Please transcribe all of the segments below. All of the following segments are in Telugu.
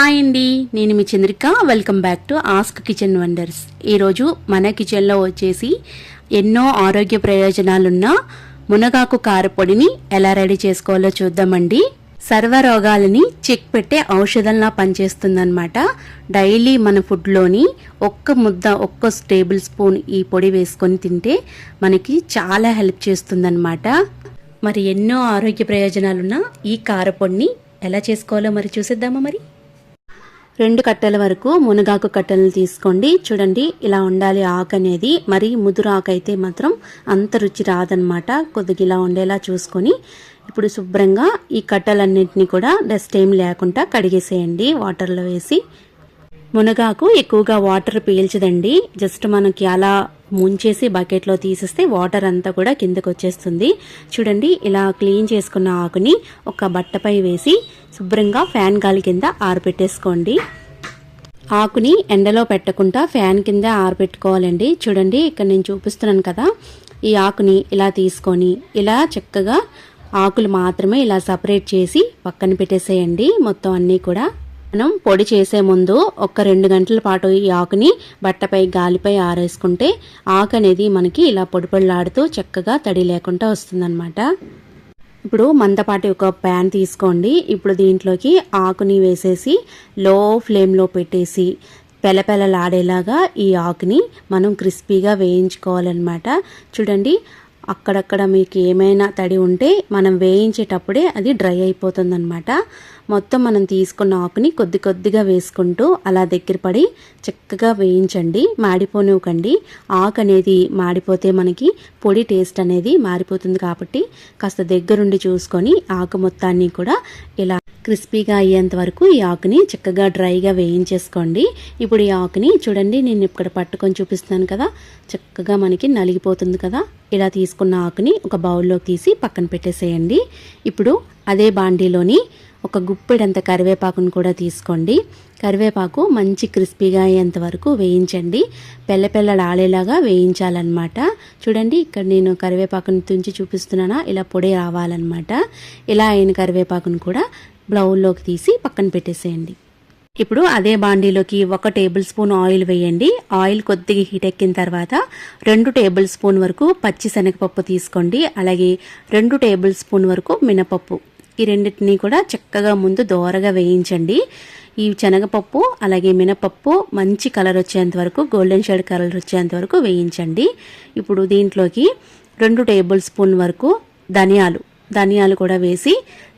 హాయ్ అండి నేను మీ Chandrika. Welcome back to Ask Kitchen Wonders ఈరోజు మన కిచెన్లో వచ్చేసి ఎన్నో ఆరోగ్య ప్రయోజనాలున్న మునగాకు కారపొడిని ఎలా రెడీ చేసుకోవాలో చూద్దామండి. సర్వ రోగాలని చెక్ పెట్టే ఔషధంలా పనిచేస్తుందన్నమాట. డైలీ మన ఫుడ్లోని ఒక్క ముద్ద ఒక్క టేబుల్ స్పూన్ ఈ పొడి వేసుకొని తింటే మనకి చాలా హెల్ప్ చేస్తుందన్నమాట. మరి ఎన్నో ఆరోగ్య ప్రయోజనాలున్న ఈ కారపొడిని ఎలా చేసుకోవాలో మరి చూసేద్దామా మరి? రెండు కట్టెల వరకు మునగాకు కట్టెలను తీసుకోండి. చూడండి ఇలా ఉండాలి ఆకు అనేది. మరి ముదురు ఆకు అయితే మాత్రం అంత రుచి రాదనమాట కొద్దిగా ఇలా ఉండేలా చూసుకొని ఇప్పుడు శుభ్రంగా ఈ కట్టెలన్నింటినీ కూడా డస్ట్ ఏం లేకుండా కడిగేసేయండి వాటర్లో వేసి. మునగాకు ఎక్కువగా వాటర్ పీల్చదండి. జస్ట్ మనకి అలా ముంచేసి బకెట్లో తీసేస్తే వాటర్ అంతా కూడా కిందకు వచ్చేస్తుంది. చూడండి ఇలా క్లీన్ చేసుకున్న ఆకుని ఒక బట్టపై వేసి శుభ్రంగా ఫ్యాన్ గాలి కింద ఆరబెట్టేసుకోండి ఆకుని ఎండలో పెట్టకుండా ఫ్యాన్ కింద ఆరబెట్టుకోవాలండి. చూడండి ఇక్కడ నేను చూపిస్తున్నాను కదా ఈ ఆకుని ఇలా తీసుకొని ఇలా చక్కగా ఆకులు మాత్రమే ఇలా సపరేట్ చేసి పక్కన పెట్టేసేయండి. మొత్తం అన్నీ కూడా మనం పొడి చేసే ముందు ఒక రెండు గంటల పాటు ఈ ఆకుని బట్టపై గాలిపై ఆరేసుకుంటే ఆకు అనేది మనకి ఇలా పొడిపొడిలాడుతూ చక్కగా తడి లేకుండా వస్తుందన్నమాట. ఇప్పుడు మందపాటి ఒక ప్యాన్ తీసుకోండి. ఇప్పుడు దీంట్లోకి ఆకుని వేసేసి లో ఫ్లేమ్లో పెట్టేసి పెలపెలలాడేలాగా ఈ ఆకుని మనం క్రిస్పీగా వేయించుకోవాలన్నమాట. చూడండి అక్కడక్కడ మీకు ఏమైనా తడి ఉంటే మనం వేయించేటప్పుడే అది డ్రై అయిపోతుందన్నమాట. మొత్తం మనం తీసుకున్న ఆకుని కొద్ది కొద్దిగా వేసుకుంటూ అలా దగ్గర పడి చక్కగా వేయించండి. మాడిపోనివ్వకండి. ఆకు అనేది మాడిపోతే మనకి పొడి టేస్ట్ అనేది మారిపోతుంది కాబట్టి కాస్త దగ్గరుండి చూసుకొని ఆకు మొత్తాన్ని కూడా ఇలా క్రిస్పీగా అయ్యేంత వరకు ఈ ఆకుని చక్కగా డ్రైగా వేయించేసుకోండి. ఇప్పుడు ఈ ఆకుని చూడండి నేను ఇక్కడ పట్టుకొని చూపిస్తున్నాను కదా చక్కగా మనకి నలిగిపోతుంది కదా. ఇలా తీసుకున్న ఆకుని ఒక బౌల్లో తీసి పక్కన పెట్టేసేయండి. ఇప్పుడు అదే బాండీలోని ఒక గుప్పెడంత కరివేపాకును కూడా తీసుకోండి. కరివేపాకు మంచి క్రిస్పీగా అయ్యేంత వరకు వేయించండి. పెళ్ళ పెళ్ళడాలేలాగా వేయించాలన్నమాట. చూడండి ఇక్కడ నేను కరివేపాకును తుంచి చూపిస్తున్నానా ఇలా పొడి రావాలన్నమాట. ఇలా అయిన కరివేపాకును కూడా బ్లౌల్లోకి తీసి పక్కన పెట్టేసేయండి. ఇప్పుడు అదే బాండీలోకి ఒక టేబుల్ స్పూన్ ఆయిల్ వేయండి. ఆయిల్ కొద్దిగా హీట్ ఎక్కిన తర్వాత రెండు టేబుల్ స్పూన్ వరకు పచ్చి శనగపప్పు తీసుకోండి. అలాగే రెండు టేబుల్ స్పూన్ వరకు మినపప్పు. ఈ రెండింటినీ కూడా చక్కగా ముందు దోరగా వేయించండి. ఈ శనగపప్పు అలాగే మినపప్పు మంచి కలర్ వచ్చేంత వరకు గోల్డెన్ షేడ్ కలర్ వచ్చేంత వరకు వేయించండి. ఇప్పుడు దీంట్లోకి రెండు టేబుల్ స్పూన్ వరకు ధనియాలు ధనియాలు కూడా వేసి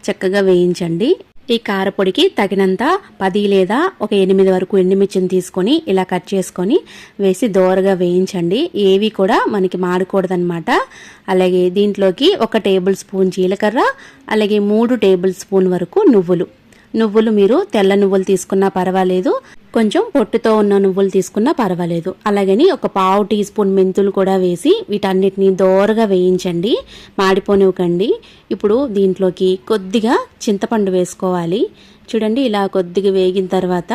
చక్కగా వేయించండి. ఈ కారపొడికి తగినంత పది లేదా ఒక ఎనిమిది వరకు ఎండుమిర్చిని తీసుకొని ఇలా కట్ చేసుకొని వేసి దోరగా వేయించండి. ఏవి కూడా మనకి మాడకూడదనమాట అలాగే దీంట్లోకి ఒక టేబుల్ స్పూన్ జీలకర్ర అలాగే మూడు టేబుల్ స్పూన్ వరకు నువ్వులు. నువ్వులు మీరు తెల్ల నువ్వులు తీసుకున్నా పర్వాలేదు. కొంచెం పొట్టుతో ఉన్న నువ్వులు తీసుకున్నా పర్వాలేదు. అలాగని ఒక పావు టీ స్పూన్ మెంతులు కూడా వేసి వీటన్నిటిని దోరగా వేయించండి. మాడిపోనివ్వకండి. ఇప్పుడు దీంట్లోకి కొద్దిగా చింతపండు వేసుకోవాలి. చూడండి ఇలా కొద్దిగా వేగిన తర్వాత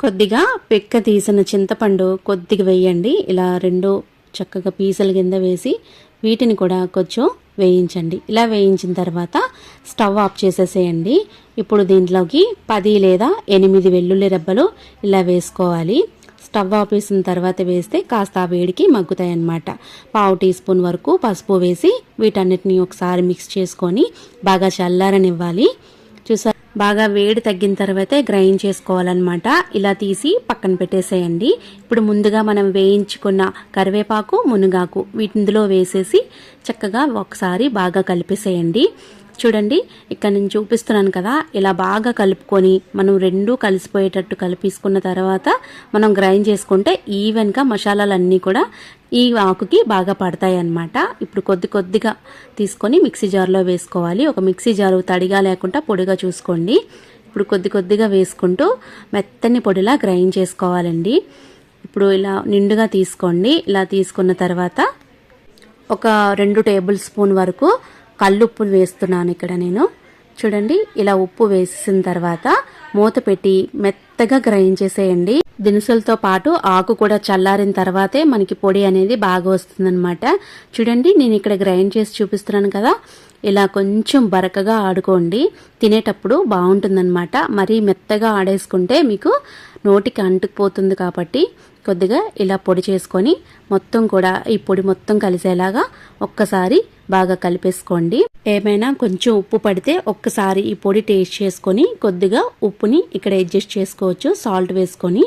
కొద్దిగా పెక్క తీసిన చింతపండు కొద్దిగా వేయండి. ఇలా రెండు చక్కగా పీసల కింద వేసి వీటిని కూడా కొంచెం వేయించండి. ఇలా వేయించిన తర్వాత స్టవ్ ఆఫ్ చేసేసేయండి. ఇప్పుడు దీంట్లోకి పది లేదా ఎనిమిది వెల్లుల్లి రెబ్బలు ఇలా వేసుకోవాలి. స్టవ్ ఆఫ్ చేసిన తర్వాత వేస్తే కాస్త వేడికి మగ్గుతాయి అన్నమాట పావు టీ స్పూన్ వరకు పసుపు వేసి వీటన్నిటిని ఒకసారి మిక్స్ చేసుకొని బాగా చల్లారనివ్వాలి. ఇవ్వాలి బాగా వేడి తగ్గిన తర్వాతే గ్రైండ్ చేసుకోవాలన్నమాట. ఇలా తీసి పక్కన పెట్టేసేయండి. ఇప్పుడు ముందుగా మనం వేయించుకున్న కరివేపాకు మునగాకు వీటిందులో వేసేసి చక్కగా ఒకసారి బాగా కలిపేసేయండి. చూడండి ఇక్కడ నేను చూపిస్తున్నాను కదా ఇలా బాగా కలుపుకొని మనం రెండూ కలిసిపోయేటట్టు కలిపేసుకున్న తర్వాత మనం గ్రైండ్ చేసుకుంటే ఈవెన్గా మసాలాలన్నీ కూడా ఈ ఆకుకి బాగా పడతాయి అన్నమాట ఇప్పుడు కొద్ది కొద్దిగా తీసుకొని మిక్సీ జార్లో వేసుకోవాలి. ఒక మిక్సీ జారు తడిగా లేకుండా పొడిగా చూసుకోండి. ఇప్పుడు కొద్ది కొద్దిగా వేసుకుంటూ మెత్తని పొడిలా గ్రైండ్ చేసుకోవాలండి. ఇప్పుడు ఇలా నిండుగా తీసుకోండి. ఇలా తీసుకున్న తర్వాత ఒక రెండు టేబుల్ స్పూన్ వరకు కల్లుప్పు వేస్తున్నాను ఇక్కడ నేను. చూడండి ఇలా ఉప్పు వేసిన తర్వాత మూత పెట్టి మెత్తగా గ్రైండ్ చేసేయండి. దినుసులతో పాటు ఆకు కూడా చల్లారిన తర్వాతే మనకి పొడి అనేది బాగా వస్తుందనమాట చూడండి నేను ఇక్కడ గ్రైండ్ చేసి చూపిస్తున్నాను కదా. ఇలా కొంచెం బరకగా ఆడుకోండి. తినేటప్పుడు బాగుంటుందన్నమాట. మరీ మెత్తగా ఆడేసుకుంటే మీకు నోటికి అంటుకుపోతుంది కాబట్టి. కొద్దిగా ఇలా పొడి చేసుకొని మొత్తం కూడా ఈ పొడి మొత్తం కలిసేలాగా ఒక్కసారి బాగా కలిపేసుకోండి. ఏమైనా కొంచెం ఉప్పు పడితే ఒక్కసారి ఈ పొడి టేస్ట్ చేసుకొని కొద్దిగా ఉప్పుని ఇక్కడ అడ్జస్ట్ చేసుకోవచ్చు సాల్ట్ వేసుకొని.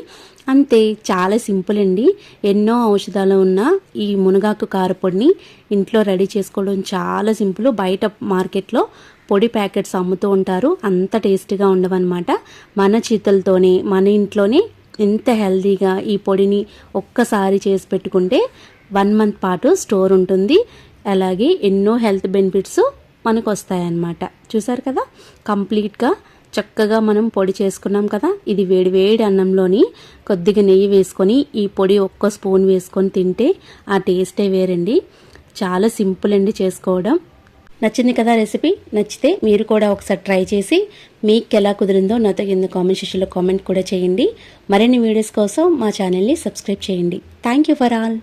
అంతే చాలా సింపుల్ అండి. ఎన్నో ఔషధాలు ఉన్న ఈ మునగాకు కారపొడిని ఇంట్లో రెడీ చేసుకోవడం చాలా సింపుల్. బయట మార్కెట్లో పొడి ప్యాకెట్స్ అమ్ముతూ ఉంటారు. అంత టేస్టీగా ఉండవన్నమాట. మన చేతులతోనే మన ఇంట్లోనే ఎంత హెల్తీగా ఈ పొడిని ఒక్కసారి చేసి పెట్టుకుంటే వన్ మంత్ పాటు స్టోర్ ఉంటుంది. అలాగే ఎన్నో హెల్త్ బెనిఫిట్స్ మనకు వస్తాయన్నమాట చూసారు కదా? కంప్లీట్గా చక్కగా మనం పొడి చేసుకున్నాం కదా? ఇది వేడి వేడి అన్నంలోని కొద్దిగా నెయ్యి వేసుకొని ఈ పొడి ఒక్క స్పూన్ వేసుకొని తింటే ఆ టేస్టే వేరండి. చాలా సింపుల్ అండి చేసుకోవడం. నచ్చింది కదా రెసిపీ? నచ్చితే మీరు కూడా ఒకసారి ట్రై చేసి మీకు ఎలా కుదిరిందో నాతో కింద కామెంట్ సెక్షన్లో కామెంట్ కూడా చేయండి. మరిన్ని వీడియోస్ కోసం మా ఛానల్ని సబ్స్క్రైబ్ చేయండి. Thank you for all.